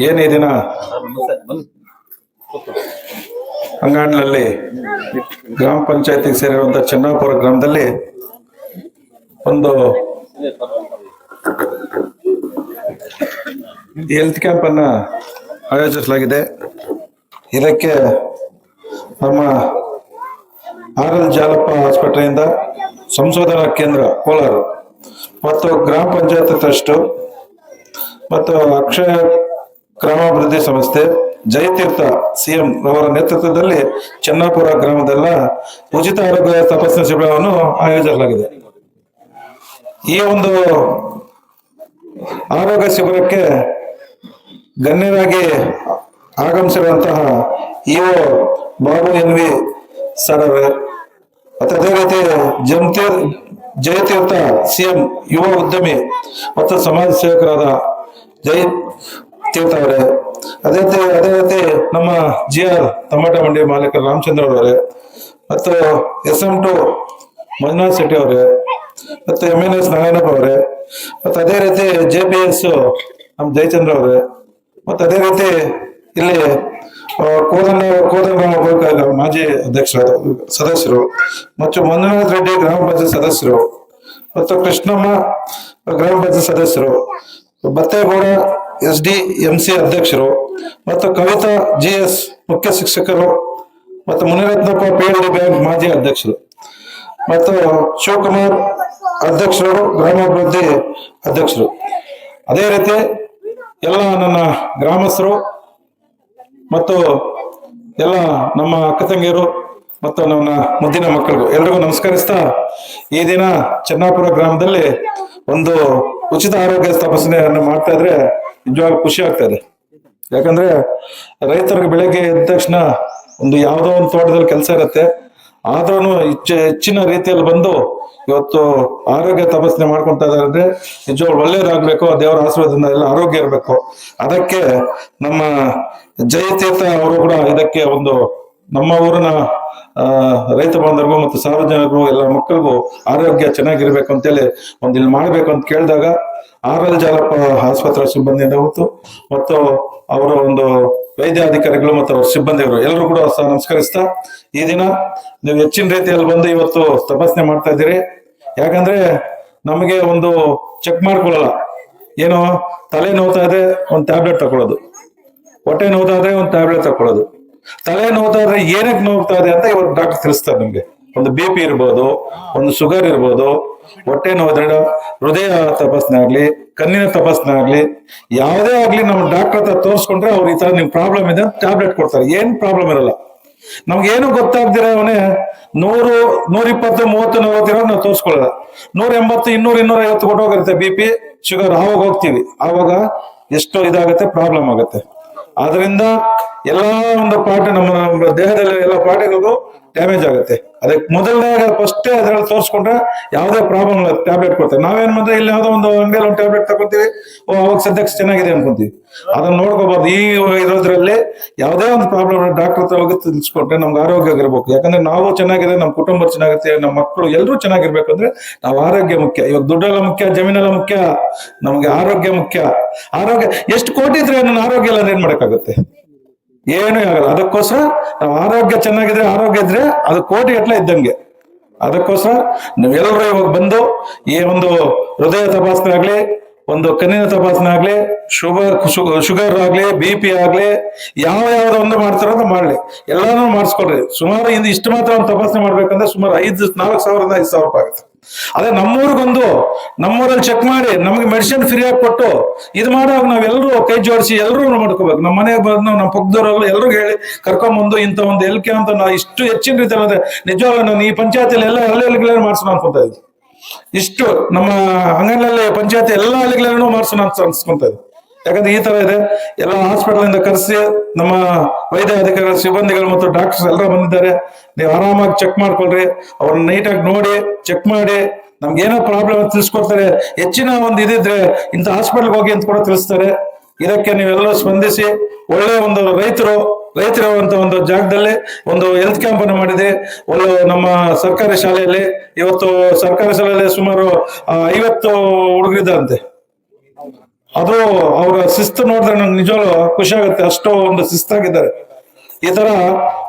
ಏನು ದಿನ ಅಂಗಾಡ್ನಲ್ಲಿ ಗ್ರಾಮ ಪಂಚಾಯತಿಗೆ ಸೇರಿರುವಂತ ಚನ್ನಾಪುರ ಗ್ರಾಮದಲ್ಲಿ ಒಂದು ಹೆಲ್ತ್ ಕ್ಯಾಂಪ್ ಅನ್ನ ಆಯೋಜಿಸಲಾಗಿದೆ. ಇದಕ್ಕೆ ನಮ್ಮ ಆರ್ ಎಲ್ ಜಾಲಪ್ಪ ಆಸ್ಪತ್ರೆಯಿಂದ ಸಂಶೋಧನಾ ಕೇಂದ್ರ ಕೋಲಾರ ಮತ್ತು ಗ್ರಾಮ ಪಂಚಾಯತ್ ಟ್ರಸ್ಟ್ ಮತ್ತು ಅಕ್ಷಯ ಗ್ರಾಮಾಭಿವೃದ್ಧಿ ಸಂಸ್ಥೆ ಜಯತೀರ್ಥ ಸಿಎಂ ಅವರ ನೇತೃತ್ವದಲ್ಲಿ ಚೆನ್ನಾಪುರ ಗ್ರಾಮದಲ್ಲ ಉಚಿತ ಆರೋಗ್ಯ ತಪಾಸಣಾ ಶಿಬಿರವನ್ನು ಆಯೋಜಿಸಲಾಗಿದೆ. ಈ ಒಂದು ಆರೋಗ್ಯ ಶಿಬಿರಕ್ಕೆ ಗಣ್ಯರಾಗಿ ಆಗಮಿಸಿರುವಂತಹ ಇಒ ಬಾಬು ಎನ್ ವಿ ಅವರೇ, ಮತ್ತು ಅದೇ ರೀತಿ ಜಮತೀರ್ ಜಯತೀರ್ಥ ಸಿಎಂ ಯುವ ಉದ್ಯಮಿ ಮತ್ತು ಸಮಾಜ ಸೇವಕರಾದ ಜೈ ತೀರ್ಥ ಅವರೇ ಅದೇ ರೀತಿ ಅದೇ ರೀತಿ ನಮ್ಮ ಜಿ ಆರ್ ಟಮಾಟ ಮಂಡಿ ಮಾಲೀಕ ರಾಮಚಂದ್ರ ಅವರೇ ಮತ್ತು S M two Manjunath Shetty ಅವರೇ, ಮತ್ತು ಎಂ ಎನ್ ಎಸ್ ನಾರಾಯಣಪ್ಪ ಅವರೇ, ಮತ್ತು ಅದೇ ರೀತಿ ಜೆ ಪಿ ಎಸ್ ನಮ್ಮ ಜಯಚಂದ್ರ ಅವರೇ, ಮತ್ತು ಅದೇ ರೀತಿ ಇಲ್ಲಿ ಕೋದನ ಗೋಕಾಕ ಮಾಜಿ ಅಧ್ಯಕ್ಷ ಸದಸ್ಯರು, ಮತ್ತು ಮಂಜುನಾಥ್ ರೆಡ್ಡಿ ಗ್ರಾಮ ಪಂಚಾಯತ್ ಸದಸ್ಯರು, ಮತ್ತು ಕೃಷ್ಣಮ್ಮ ಗ್ರಾಮ ಪಂಚಾಯತ್ ಸದಸ್ಯರು Battegowda S D M C ಅಧ್ಯಕ್ಷರು ಮತ್ತು ಕವಿತಾ ಜಿ ಎಸ್ ಮುಖ್ಯ ಶಿಕ್ಷಕರು ಮತ್ತು Munirathnappa P L D bank ಮಾಜಿ ಅಧ್ಯಕ್ಷರು ಮತ್ತು ಶಿವಕುಮಾರ್ ಅಧ್ಯಕ್ಷರು, ಗ್ರಾಮಾಭಿವೃದ್ಧಿ ಅಧ್ಯಕ್ಷರು. ಅದೇ ರೀತಿ ಎಲ್ಲ ನನ್ನ ಗ್ರಾಮಸ್ಥರು ಮತ್ತು ಎಲ್ಲ ನಮ್ಮ ಅಕ್ಕ ತಂಗಿಯರು ಮತ್ತು ನನ್ನ ಮುದ್ದಿನ ಮಕ್ಕಳಿಗೂ ಎಲ್ರಿಗೂ ನಮಸ್ಕರಿಸ್ತಾ ಈ ದಿನ ಚೆನ್ನಾಪುರ ಗ್ರಾಮದಲ್ಲಿ ಒಂದು ಉಚಿತ ಆರೋಗ್ಯ ತಪಾಸಣೆಯನ್ನು ಮಾಡ್ತಾ ಇದ್ರೆ ನಿಜವಾಗ್ಲೂ ಖುಷಿ ಆಗ್ತಾ ಇದೆ. ಯಾಕಂದ್ರೆ ರೈತರಿಗೆ ಬೆಳಗ್ಗೆ ಎದ್ದ ತಕ್ಷಣ ಒಂದು ಯಾವುದೋ ಒಂದು ತೋಟದಲ್ಲಿ ಕೆಲಸ ಇರುತ್ತೆ. ಆದ್ರೂ ಹೆಚ್ಚಿನ ರೀತಿಯಲ್ಲಿ ಬಂದು ಇವತ್ತು ಆರೋಗ್ಯ ತಪಾಸಣೆ ಮಾಡ್ಕೊಂತ ಇದಾರೆ ಅಂದ್ರೆ ನಿಜವಾಗ್ಲೂ ಒಳ್ಳೇದಾಗ್ಬೇಕು ದೇವರ ಆಶೀರ್ವಾದದಿಂದ ಎಲ್ಲ ಆರೋಗ್ಯ ಇರಬೇಕು. ಅದಕ್ಕೆ ನಮ್ಮ ಜಯತೀರ್ಥ ಅವರು ಕೂಡ ಇದಕ್ಕೆ ಒಂದು ನಮ್ಮ ಊರಿನ ರೈತ ಬಾಂಧವರಿಗೂ ಮತ್ತು ಸಾರ್ವಜನಿಕರು ಎಲ್ಲ ಮಕ್ಕಳಿಗೂ ಆರೋಗ್ಯ ಚೆನ್ನಾಗಿರ್ಬೇಕು ಅಂತೇಳಿ ಒಂದು ಇಲ್ಲಿ ಮಾಡಬೇಕು ಅಂತ ಕೇಳಿದಾಗ ಆರ್ ಎಲ್ ಜಾಲಪ್ಪ ಆಸ್ಪತ್ರೆ ಸಿಬ್ಬಂದಿಯಿಂದ ಹೊತ್ತು ಮತ್ತು ಅವರ ಒಂದು ವೈದ್ಯಾಧಿಕಾರಿಗಳು ಮತ್ತು ಅವ್ರ ಸಿಬ್ಬಂದಿಗಳು ಎಲ್ಲರೂ ಕೂಡ ಸಹ ನಮಸ್ಕರಿಸ್ತಾ ಈ ದಿನ ನೀವು ಹೆಚ್ಚಿನ ರೀತಿಯಲ್ಲಿ ಬಂದು ಇವತ್ತು ತಪಾಸಣೆ ಮಾಡ್ತಾ ಇದ್ದೀರಿ. ಯಾಕಂದ್ರೆ ನಮಗೆ ಒಂದು ಚೆಕ್ ಮಾಡ್ಕೊಳ್ಳಲ್ಲ. ಏನು ತಲೆ ನೋವ್ತಾ ಇದೆ, ಒಂದು ಟ್ಯಾಬ್ಲೆಟ್ ತಗೊಳ್ಳೋದು ಹೊಟ್ಟೆ ನೋವ್ತಾ ಇದೆ, ಒಂದು ಟ್ಯಾಬ್ಲೆಟ್ ತಗೊಳ್ಳೋದು ತಲೆ ನೋವುತ್ತಾರೆ ಏನಕ್ಕೆ ನೋವುತ್ತಾ ಇದೆ ಅಂತ ಇವರು ಡಾಕ್ಟರ್ ತಿಳಿಸ್ತಾರೆ ನಿಮ್ಗೆ. ಒಂದು ಬಿ ಪಿ ಇರ್ಬೋದು, ಒಂದು ಶುಗರ್ ಇರ್ಬೋದು, ಹೊಟ್ಟೆ ನೋವಿದ್ರೆ ಹೃದಯ ತಪಾಸಣೆ ಆಗ್ಲಿ ಕಣ್ಣಿನ ತಪಾಸಣೆ ಆಗ್ಲಿ ಯಾವುದೇ ಆಗ್ಲಿ ನಮ್ಮ ಡಾಕ್ಟರ್ ಹತ್ರ ತೋರಿಸ್ಕೊಂಡ್ರೆ ಅವ್ರು ಈ ತರ ನಿಮ್ಗೆ ಪ್ರಾಬ್ಲಮ್ ಇದೆ ಟ್ಯಾಬ್ಲೆಟ್ ಕೊಡ್ತಾರೆ. ಏನ್ ಪ್ರಾಬ್ಲಮ್ ಇರಲ್ಲ. ನಮ್ಗೇನು ಗೊತ್ತಾಗ್ದಿರ ಅವನೇ ನೂರು ನೂರ ಇಪ್ಪತ್ತು ಮೂವತ್ತು, ನಲವತ್ತು ಇರೋ ನಾವು ತೋರಿಸ್ಕೊಳ್ಳಲ್ಲ. ನೂರ ಎಂಬತ್ತು ಇನ್ನೂರ ಇನ್ನೂರ ಐವತ್ತು ಕೊಟ್ಟೋಗಿರುತ್ತೆ ಬಿ ಪಿ ಶುಗರ್ ಆವಾಗ ಹೋಗ್ತೀವಿ. ಆವಾಗ ಎಷ್ಟೋ ಇದಾಗುತ್ತೆ ಪ್ರಾಬ್ಲಮ್ ಆಗುತ್ತೆ. ಆದ್ರಿಂದ ಎಲ್ಲಾ ಒಂದು ಪಾರ್ಟ್ ನಮ್ಮ ದೇಹದಲ್ಲಿ ಎಲ್ಲ ಪಾರ್ಟಿಗಳಿಗೂ ಡ್ಯಾಮೇಜ್ ಆಗುತ್ತೆ. ಅದಕ್ಕೆ ಮೊದಲನೇ ಫಸ್ಟೇ ಅದ್ರಲ್ಲಿ ತೋರಿಸ್ಕೊಂಡ್ರೆ ಯಾವುದೇ ಪ್ರಾಬ್ಲಮ್ ಇಲ್ಲ ಟ್ಯಾಬ್ಲೆಟ್ ಕೊಡ್ತಾರೆ. ನಾವೇನ್ ಮಾಡಿದ್ರೆ ಇಲ್ಲಿ ಯಾವುದೋ ಒಂದು ಅಂಗಡಿಯಲ್ಲಿ ಒಂದು ಟ್ಯಾಬ್ಲೆಟ್ ತಗೊಂತೀವಿ ಅವಾಗ ಸದ್ಯಕ್ಕೆ ಚೆನ್ನಾಗಿದೆ ಅನ್ಕೊಂತೀವಿ. ಅದನ್ನ ನೋಡ್ಕೋಬಾರ್ದು. ಈ ಇರೋದ್ರಲ್ಲಿ ಯಾವುದೇ ಒಂದು ಪ್ರಾಬ್ಲಮ್ ಡಾಕ್ಟರ್ ಹತ್ರ ಹೋಗಿ ತಿಳಿಸ್ಕೊಟ್ರೆ ನಮ್ಗೆ ಆರೋಗ್ಯ ಆಗಿರ್ಬೇಕು. ಯಾಕಂದ್ರೆ ನಾವು ಚೆನ್ನಾಗಿದೆ, ನಮ್ಮ ಕುಟುಂಬ ಚೆನ್ನಾಗುತ್ತೆ, ನಮ್ಮ ಮಕ್ಕಳು ಎಲ್ಲರೂ ಚೆನ್ನಾಗಿರ್ಬೇಕು ಅಂದ್ರೆ ನಾವು ಆರೋಗ್ಯ ಮುಖ್ಯ. ಇವಾಗ ದುಡ್ಡೆಲ್ಲ ಮುಖ್ಯ, ಜಮೀನೆಲ್ಲ ಮುಖ್ಯ, ನಮಗೆ ಆರೋಗ್ಯ ಮುಖ್ಯ. ಆರೋಗ್ಯ, ಎಷ್ಟು ಕೋಟಿ ಇದ್ರೆ ನನ್ನ ಆರೋಗ್ಯ ಇಲ್ಲ ಏನ್ ಮಾಡಕ್ಕಾಗುತ್ತೆ? ಏನೂ ಆಗಲ್ಲ ಅದಕ್ಕೋಸ್ಕರ ನಾವು ಆರೋಗ್ಯ ಚೆನ್ನಾಗಿದ್ರೆ ಆರೋಗ್ಯ ಇದ್ರೆ ಅದು ಕೋಟಿ ಗಟ್ಟಲೆ ಇದ್ದಂಗೆ. ಅದಕ್ಕೋಸ್ಕರ ನೀವೆಲ್ಲರೂ ಇವಾಗ ಬಂದು ಈ ಒಂದು ಹೃದಯ ತಪಾಸಣೆ ಆಗ್ಲಿ, ಒಂದು ಕಣ್ಣಿನ ತಪಾಸಣೆ ಆಗ್ಲಿ, ಶುಗರ್ ಶುಗರ್ ಆಗ್ಲಿ, ಬಿ ಪಿ ಆಗ್ಲಿ, ಯಾವ ಯಾವ್ದು ಒಂದು ಮಾಡ್ತಾರೋ ಅಂತ ಮಾಡ್ಲಿ. ಎಲ್ಲಾನು ಮಾಡಿಸ್ಕೊಡ್ರಿ ಸುಮಾರು ಇಂದ ಇಷ್ಟು ಮಾತ್ರ ಒಂದು ತಪಾಸಣೆ ಮಾಡ್ಬೇಕಂದ್ರೆ ಸುಮಾರು ಐದು, ನಾಲ್ಕು ಸಾವಿರದಿಂದ ಐದು ಸಾವಿರ ರೂಪಾಯಿ ಆಗುತ್ತೆ. ಅದೇ ನಮ್ಮೂರಿಗೊಂದು, ನಮ್ಮೂರಲ್ಲಿ ಚೆಕ್ ಮಾಡಿ, ನಮಗೆ ಮೆಡಿಸಿನ್ ಫ್ರೀ ಆಗಿ ಕೊಟ್ಟು, ಇದು ಮಾಡುವಾಗ ನಾವೆಲ್ಲರೂ ಕೈ ಜೋಡಿಸಿ ಎಲ್ಲರೂ ಮಾಡ್ಕೋಬೇಕು. ನಮ್ಮ ಮನೆಗೆ ಬಂದು ನಮ್ಮ ಪಕ್ಕದವರೆಲ್ಲ ಎಲ್ರಿಗೂ ಹೇಳಿ ಕರ್ಕೊಂಬಂದು ಇಂಥ ಒಂದು ಎಲ್ಕೆ ಅಂತ ನಾ ಇಷ್ಟು ಹೆಚ್ಚಿನ ರೀತಿ ಅಂದ್ರೆ ನಿಜವಾಗ ನಾನು ಈ ಪಂಚಾಯತಿಯಲ್ಲಿ ಎಲ್ಲ ಹಳ್ಳಿಗಳಲ್ಲಿ ಮಾಡಿಸೋಣ ಅನ್ಕೊಂತ ಇದ್ದೆ ಇಷ್ಟು ನಮ್ಮ ಅಂಗನಲ್ಲಿ ಪಂಚಾಯತಿ ಎಲ್ಲ ಅಲ್ಲಿಗಳನ್ನೂ ಮಾಡಿಸೋಣ ಅಂತ ಅನ್ಸ್ಕೊಂತ ಇದ್ದೆ ಯಾಕಂದ್ರೆ ಈ ತರ ಇದೆ. ಎಲ್ಲ ಹಾಸ್ಪಿಟಲ್ ಇಂದ ಕರೆಸಿ, ನಮ್ಮ ವೈದ್ಯ ಅಧಿಕಾರಿಗಳ, ಸಿಬ್ಬಂದಿಗಳು ಮತ್ತು ಡಾಕ್ಟರ್ಸ್ ಎಲ್ಲ ಬಂದಿದ್ದಾರೆ. ನೀವು ಆರಾಮಾಗಿ ಚೆಕ್ ಮಾಡ್ಕೊಳ್ರಿ. ಅವ್ರನ್ನ ನೀಟಾಗಿ ನೋಡಿ ಚೆಕ್ ಮಾಡಿ. ನಮ್ಗೆ ಏನೋ ಪ್ರಾಬ್ಲಮ್ ತಿಳಿಸ್ಕೊಡ್ತಾರೆ. ಹೆಚ್ಚಿನ ಒಂದು ಇದಿದ್ರೆ ಇಂಥ ಹಾಸ್ಪಿಟಲ್ಗೆ ಹೋಗಿ ಅಂತ ಕೂಡ ತಿಳಿಸ್ತಾರೆ. ಇದಕ್ಕೆ ನೀವೆಲ್ಲ ಸ್ಪಂದಿಸಿ. ಒಳ್ಳೆ ಒಂದು ರೈತರು ರೈತರಿರುವಂತ ಒಂದು ಜಾಗದಲ್ಲಿ ಒಂದು ಹೆಲ್ತ್ ಕ್ಯಾಂಪ್ ಅನ್ನು ಮಾಡಿದೆ. ಒಂದು ನಮ್ಮ ಸರ್ಕಾರಿ ಶಾಲೆಯಲ್ಲಿ. ಇವತ್ತು ಸರ್ಕಾರಿ ಶಾಲೆಯಲ್ಲಿ ಸುಮಾರು ಐವತ್ತು ಹುಡುಗರಿದ್ದಾರಂತೆ ಅದು ಅವರ ಶಿಸ್ತು ನೋಡಿದ್ರೆ ನಂಗೆ ನಿಜವಾಗ್ಲೂ ಖುಷಿ ಆಗುತ್ತೆ. ಅಷ್ಟೋ ಒಂದು ಶಿಸ್ತಾಗಿದ್ದಾರೆ. ಈ ತರ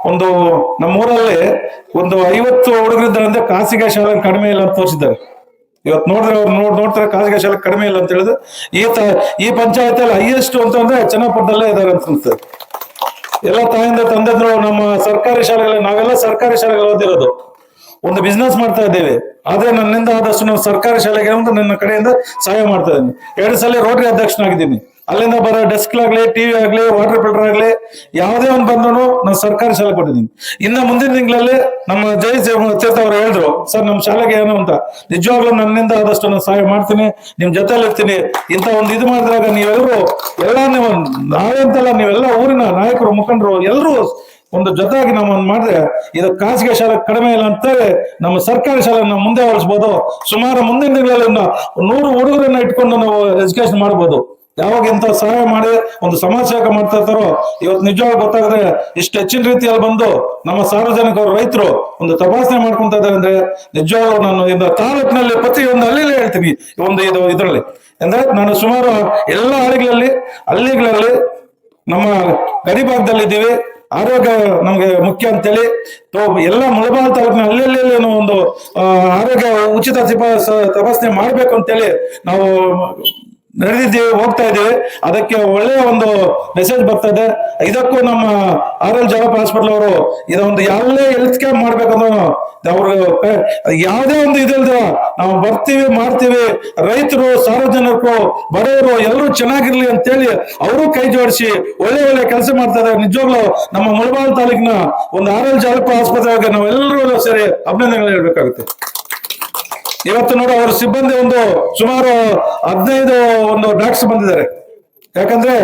ಒಂದು ನಮ್ಮೂರಲ್ಲಿ ಒಂದು ಐವತ್ತು ಹುಡುಗರಿದ್ದಾರೆ ಅಂದ್ರೆ ಖಾಸಗಿ ಶಾಲೆ ಕಡಿಮೆ ಇಲ್ಲ ಅಂತ ತೋರಿಸಿದ್ದಾರೆ. ಇವತ್ತು ನೋಡಿದ್ರೆ ಅವ್ರು ನೋಡ್, ನೋಡ್ತಾರೆ ಖಾಸಗಿ ಶಾಲೆ ಕಡಿಮೆ ಇಲ್ಲ ಅಂತ ಹೇಳಿದ್ರೆ ಈ ತ, ಈ ಪಂಚಾಯತಿಯಲ್ಲಿ ಹೈಯೆಸ್ಟ್ ಅಂತ ಅಂದ್ರೆ ಚನ್ನಪಟ್ಟದಲ್ಲೇ ಇದ್ದಾರೆ ಅಂತ ಅನ್ಸುತ್ತೆ ಎಲ್ಲ ತಾಯಿಂದ ತಂದೆದ್ರು ನಮ್ಮ ಸರ್ಕಾರಿ ಶಾಲೆಗಳಲ್ಲಿ, ನಾವೆಲ್ಲ ಸರ್ಕಾರಿ ಶಾಲೆಗಳು ಓದಿರೋದು. ಒಂದು ಬಿಸ್ನೆಸ್ ಮಾಡ್ತಾ ಇದ್ದೇವೆ. ಆದ್ರೆ ನನ್ನಿಂದ ಆದಷ್ಟು ನಾವು ಸರ್ಕಾರಿ ಶಾಲೆಗೆ ಅಂತ ನನ್ನ ಕಡೆಯಿಂದ ಸಹಾಯ ಮಾಡ್ತಾ ಇದ್ದೀನಿ. ಎರಡು ಸಲ ರೋಟರಿ ಅಧ್ಯಕ್ಷನಾಗಿದ್ದೀನಿ. ಅಲ್ಲಿಂದ ಬರೋ ಡೆಸ್ಕ್ ಆಗ್ಲಿ ಟಿವಿ ಆಗ್ಲಿ ವಾಟರ್ ಫಿಲ್ಟರ್ ಆಗ್ಲಿ, ಯಾವುದೇ ಒಂದು ಬಂದ್ರು ನಾನು ಸರ್ಕಾರಿ ಶಾಲೆ ಕೊಟ್ಟಿದ್ದೀನಿ. ಇನ್ನು ಮುಂದಿನ ತಿಂಗಳಲ್ಲಿ ನಮ್ಮ ಜೈ ತೀರ್ಥ ಅವರು ಹೇಳಿದ್ರು, ಸರ್, ನಮ್ಮ ಶಾಲೆಗೆ ಏನು ಅಂತ. ನಿಜವಾಗ್ಲೂ ನನ್ನಿಂದ ಆದಷ್ಟು ನಾನು ಸಹಾಯ ಮಾಡ್ತೀನಿ. ನಿಮ್ ಜೊತೆಲಿ ಇರ್ತೀನಿ. ಇಂಥ ಒಂದು ಇದು ಮಾಡಿದಾಗ ನೀವೆಲ್ಲರೂ ಎಲ್ಲ ನೀವು ನಾವೇ ಅಂತಲ್ಲ ನೀವೆಲ್ಲ ಊರಿನ ನಾಯಕರು, ಮುಖಂಡರು ಎಲ್ಲರೂ ಒಂದು ಜೊತೆಯಾಗಿ ನಾವು ಒಂದು ಮಾಡಿದ್ರೆ ಇದು ಖಾಸಗಿ ಶಾಲೆ ಕಡಿಮೆ ಇಲ್ಲ ಅಂತೇಳಿ ನಮ್ಮ ಸರ್ಕಾರಿ ಶಾಲೆ ನಾವು ಮುಂದೆ ಹೊಲಿಸ್ಬೋದು ಸುಮಾರು ಮುಂದಿನ ದಿನಗಳಲ್ಲಿ ನೂರು ಹುಡುಗರನ್ನ ಇಟ್ಕೊಂಡು ನಾವು ಎಜುಕೇಶನ್ ಮಾಡ್ಬೋದು. ಯಾವಾಗ ಎಂತ ಸಹಾಯ ಮಾಡಿ, ಒಂದು ಸಮಾಜ ಸೇವೆ ಮಾಡ್ತಾ ಇರ್ತಾರೋ, ಇವತ್ತು ನಿಜವಾಗ ಗೊತ್ತಾಗದೆ ಇಷ್ಟು ಹೆಚ್ಚಿನ ರೀತಿಯಲ್ಲಿ ಬಂದು ನಮ್ಮ ಸಾರ್ವಜನಿಕರು ರೈತರು ಒಂದು ತಪಾಸಣೆ ಮಾಡ್ಕೊಂತ ಇದ್ದಾರೆ ಅಂದ್ರೆ ನಿಜವಾಗ್ಲೂ ನಾನು ಇಂದ ತಾಲೂಕಿನಲ್ಲಿ ಪ್ರತಿ ಒಂದು ಹಳ್ಳಿಲೇ ಹೇಳ್ತೀನಿ ಒಂದು ಇದು ಇದರಲ್ಲಿ. ಅಂದ್ರೆ ನಾನು ಸುಮಾರು ಎಲ್ಲ ಹಳ್ಳಿಗಳಲ್ಲಿ ಹಳ್ಳಿಗಳಲ್ಲಿ ನಮ್ಮ ಗಡಿ ಇದ್ದೀವಿ ಆರೋಗ್ಯ ನಮ್ಗೆ ಮುಖ್ಯ ಅಂತೇಳಿ ಎಲ್ಲ ಮುಳಬಾಲ್ ತಾಲೂಕಿನ ಏನೋ ಒಂದು ಆರೋಗ್ಯ ಉಚಿತ ತಪಾಸ- ತಪಾಸಣೆ ಮಾಡ್ಬೇಕು ಅಂತೇಳಿ ನಾವು ನಡೆದಿದ್ದೀವಿ, ಹೋಗ್ತಾ ಇದ್ದೀವಿ. ಅದಕ್ಕೆ ಒಳ್ಳೆಯ ಒಂದು ಮೆಸೇಜ್ ಬರ್ತಾ ಇದೆ ಇದಕ್ಕೂ ನಮ್ಮ ಆರ್ ಎಲ್ ಜಗಪ್ಪ ಹಾಸ್ಪಿಟಲ್ ಅವರು ಇದೊಂದು ಎಲ್ಲೇ ಹೆಲ್ತ್ ಕ್ಯಾಂಪ್ ಮಾಡ್ಬೇಕಂದ್ರೆ ಅವರು ಯಾವುದೇ ಒಂದು ಇದಿಲ್ದ ನಾವು ಬರ್ತೀವಿ, ಮಾಡ್ತೀವಿ. ರೈತರು, ಸಾರ್ವಜನಿಕರು, ಬಡವರು ಎಲ್ಲರೂ ಚೆನ್ನಾಗಿರ್ಲಿ ಅಂತೇಳಿ ಅವರು ಕೈ ಜೋಡಿಸಿ ಒಳ್ಳೆ ಒಳ್ಳೆ ಕೆಲಸ ಮಾಡ್ತಾ ಇದ್ದಾರೆ. ನಿಜವಾಗ್ಲೂ ನಮ್ಮ ಮುಳಬಾಲ್ ತಾಲೂಕಿನ ಒಂದು ಆರ್ ಎಲ್ ಜಗಪ್ಪ ಆಸ್ಪತ್ರೆಗೆ ನಾವೆಲ್ಲರೂ ಸೇರಿ ಅಭಿನಂದನೆಗಳು ಹೇಳ್ಬೇಕಾಗುತ್ತೆ. ಇವತ್ತು ನೋಡು, ಅವ್ರ ಸಿಬ್ಬಂದಿ ಒಂದು ಸುಮಾರು ಹದಿನೈದು ಒಂದು ಡ್ರಾಕ್ಸ್ ಬಂದಿದ್ದಾರೆ. ಯಾಕಂದ್ರೆ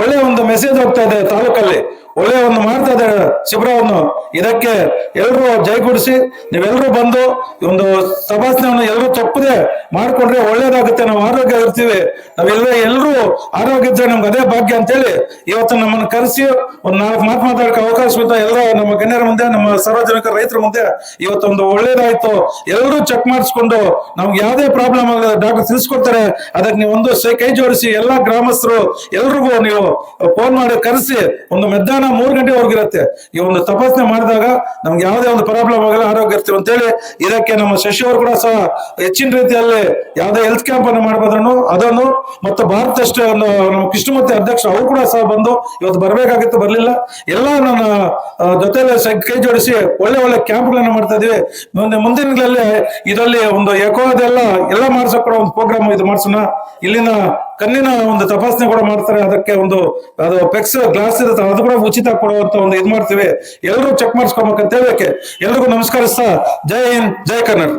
ಒಳ್ಳೆ ಒಂದು ಮೆಸೇಜ್ ಹೋಗ್ತಾ ಇದೆ ತಾಲೂಕಲ್ಲಿ. ಒಳ್ಳೆ ಒಂದು ಮಾಡ್ತಾ ಇದ್ದಾರೆ ಶಿಬಿರವನ್ನು ಇದಕ್ಕೆ ಎಲ್ಲರೂ ಜೈಗೂಡಿಸಿ ನೀವೆಲ್ಲರೂ ಬಂದು ಒಂದು ತಪಾಸಣೆಯನ್ನು ಎಲ್ಲರೂ ತಪ್ಪದೆ ಮಾಡ್ಕೊಂಡ್ರೆ ಒಳ್ಳೇದಾಗುತ್ತೆ. ನಾವು ಆರೋಗ್ಯ ಇರ್ತೀವಿ. ನಾವೆಲ್ಲ ಎಲ್ಲರೂ ಆರೋಗ್ಯ ಇದ್ರೆ ನಮ್ಗೆ ಅದೇ ಭಾಗ್ಯ ಅಂತೇಳಿ ಇವತ್ತು ನಮ್ಮನ್ನು ಕರೆಸಿ ಒಂದು ನಾಲ್ಕು ಮಾತು ಮಾತಾಡಕ್ಕೆ ಅವಕಾಶ ಬಿದ್ದ ಎಲ್ಲ ನಮ್ಮ ಗಣ್ಯರ ಮುಂದೆ, ನಮ್ಮ ಸಾರ್ವಜನಿಕ ರೈತರ ಮುಂದೆ ಇವತ್ತೊಂದು ಒಳ್ಳೇದಾಯ್ತು. ಎಲ್ಲರೂ ಚೆಕ್ ಮಾಡಿಸ್ಕೊಂಡು ನಮ್ಗೆ ಯಾವುದೇ ಪ್ರಾಬ್ಲಮ್ ಆಗಲ್ಲ ಡಾಕ್ಟರ್ ತಿಳಿಸ್ಕೊಡ್ತಾರೆ. ಅದಕ್ಕೆ ನೀವು ಒಂದು ಕೈ ಜೋಡಿಸಿ ಎಲ್ಲಾ ಗ್ರಾಮಸ್ಥರು ಎಲ್ರಿಗೂ ನೀವು ಫೋನ್ ಮಾಡಿ ಕರೆಸಿ ಒಂದು ಮಧ್ಯಾಹ್ನ ಮೂರು ಗಂಟೆವರೆಗೂ ಇರುತ್ತೆ. ಈ ಒಂದು ತಪಾಸಣೆ ಮಾಡಿದಾಗ ನಮ್ಗೆ ಯಾವುದೇ ಒಂದು ಪ್ರಾಬ್ಲಮ್ ಆಗಲ್ಲ, ಆರೋಗ್ಯ ಇರ್ತೀವಿ ಅಂತೇಳಿ ಇದಕ್ಕೆ ನಮ್ಮ ಶಶಿಯವರು ಕೂಡ ಸಹ ಹೆಚ್ಚಿನ ರೀತಿಯಲ್ಲಿ ಯಾವುದೇ ಹೆಲ್ತ್ ಕ್ಯಾಂಪ್ ಅನ್ನು ಮಾಡಬಹುದನ್ನು ಅದನ್ನು ಮತ್ತು ಭಾರತ ನಮ್ಮ ಕೃಷ್ಣಮೂರ್ತಿ ಅಧ್ಯಕ್ಷ ಅವರು ಕೂಡ ಸಹ ಬಂದು ಇವತ್ತು ಬರಬೇಕಾಗಿತ್ತು, ಬರಲಿಲ್ಲ. ಎಲ್ಲ ನನ್ನ ಜೊತೆಯಲ್ಲಿ ಕೈ ಜೋಡಿಸಿ ಒಳ್ಳೆ ಒಳ್ಳೆ ಕ್ಯಾಂಪ್ಗಳನ್ನು ಮಾಡ್ತಾ ಇದೀವಿ. ಮುಂದೆ ಮುಂದಿನಗಳಲ್ಲಿ ಇದರಲ್ಲಿ ಒಂದು ಎಕೋದೆಲ್ಲ ಎಲ್ಲ ಮಾಡಿಸೋ ಕೂಡ ಒಂದು ಪ್ರೋಗ್ರಾಮ್ ಇದು ಮಾಡಿಸೋಣ. ಇಲ್ಲಿನ ಕಣ್ಣಿನ ಒಂದು ತಪಾಸಣೆ ಕೂಡ ಮಾಡ್ತಾರೆ. ಅದಕ್ಕೆ ಒಂದು, ಅದು ಪೆಕ್ಸ್ ಗ್ಲಾಸ್ ಇರುತ್ತೆ. ಅದು ಕೂಡ ಉಚಿತ ಕೊಡುವಂತ ಒಂದು ಇದು ಮಾಡ್ತೀವಿ. ಎಲ್ಲರೂ ಚೆಕ್ ಮಾಡಿಸ್ಕೊಬೇಕಂತ ಹೇಳಕ್ಕೆ ಎಲ್ರಿಗೂ ನಮಸ್ಕರಿಸ್ತಾ ಜೈ ಹಿಂದ್, ಜೈ ಕನ್ನಡ.